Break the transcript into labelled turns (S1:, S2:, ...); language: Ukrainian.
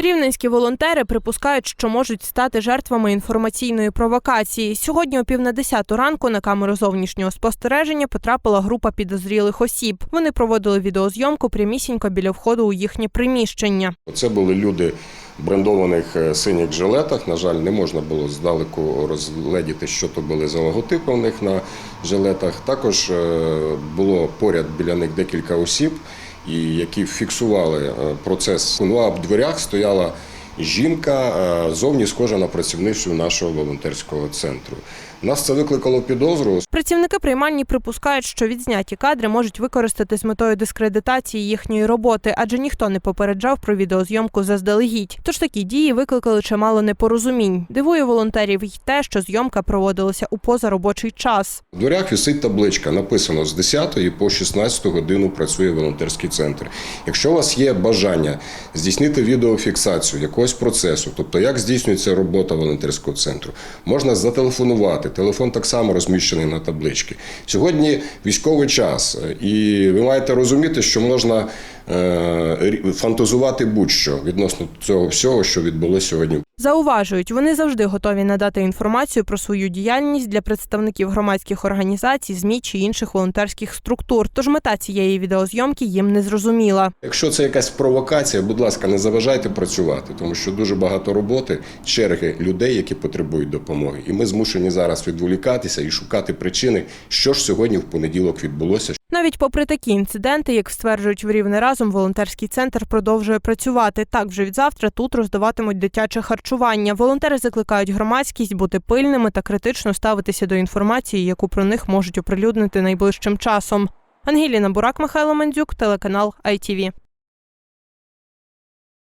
S1: Рівненські волонтери припускають, що можуть стати жертвами інформаційної провокації. Сьогодні о пів на десяту ранку на камеру зовнішнього спостереження потрапила група підозрілих осіб. Вони проводили відеозйомку прямісінько біля входу у їхнє приміщення.
S2: Це були люди в брендованих е, синіх жилетах. На жаль, не можна було здалеку розгледіти, що то були за логотипи у них на жилетах. Також е, було поряд біля них декілька осіб, і які фіксували е, процес. Ну в дверях стояла жінка, е, зовні схожа на працівницю нашого волонтерського центру. Нас це викликало підозру.
S1: Працівники приймальні припускають, що відзняті кадри можуть використати з метою дискредитації їхньої роботи, адже ніхто не попереджав про відеозйомку заздалегідь. Тож такі дії викликали чимало непорозумінь. Дивує волонтерів й те, що зйомка проводилася у позаробочий час.
S2: В дверях висить табличка, написано з 10 по 16 годину працює волонтерський центр. Якщо у вас є бажання здійснити відеофіксацію якогось процесу, тобто як здійснюється робота волонтерського центру, можна зателефонувати. Телефон так само розміщений на табличці. Сьогодні військовий час, і ви маєте розуміти, що можна фантазувати будь-що відносно цього всього, що відбулося сьогодні
S1: Зауважують, вони завжди готові надати інформацію про свою діяльність для представників громадських організацій, змі чи інших волонтерських структур. Тож мета цієї відеозйомки їм не зрозуміла.
S2: Якщо це якась провокація, будь ласка, не заважайте працювати, тому що дуже багато роботи, черги людей, які потребують допомоги. І ми змушені зараз відволікатися і шукати причини, що ж сьогодні в понеділок відбулося.
S1: Навіть попри такі інциденти, як стверджують в Рівне разом, волонтерський центр продовжує працювати. Так вже від завтра тут роздаватимуть дитяче харчування. Волонтери закликають громадськість бути пильними та критично ставитися до інформації, яку про них можуть оприлюднити найближчим часом. Ангеліна Бурак, Михайло Мандзюк, телеканал ITV.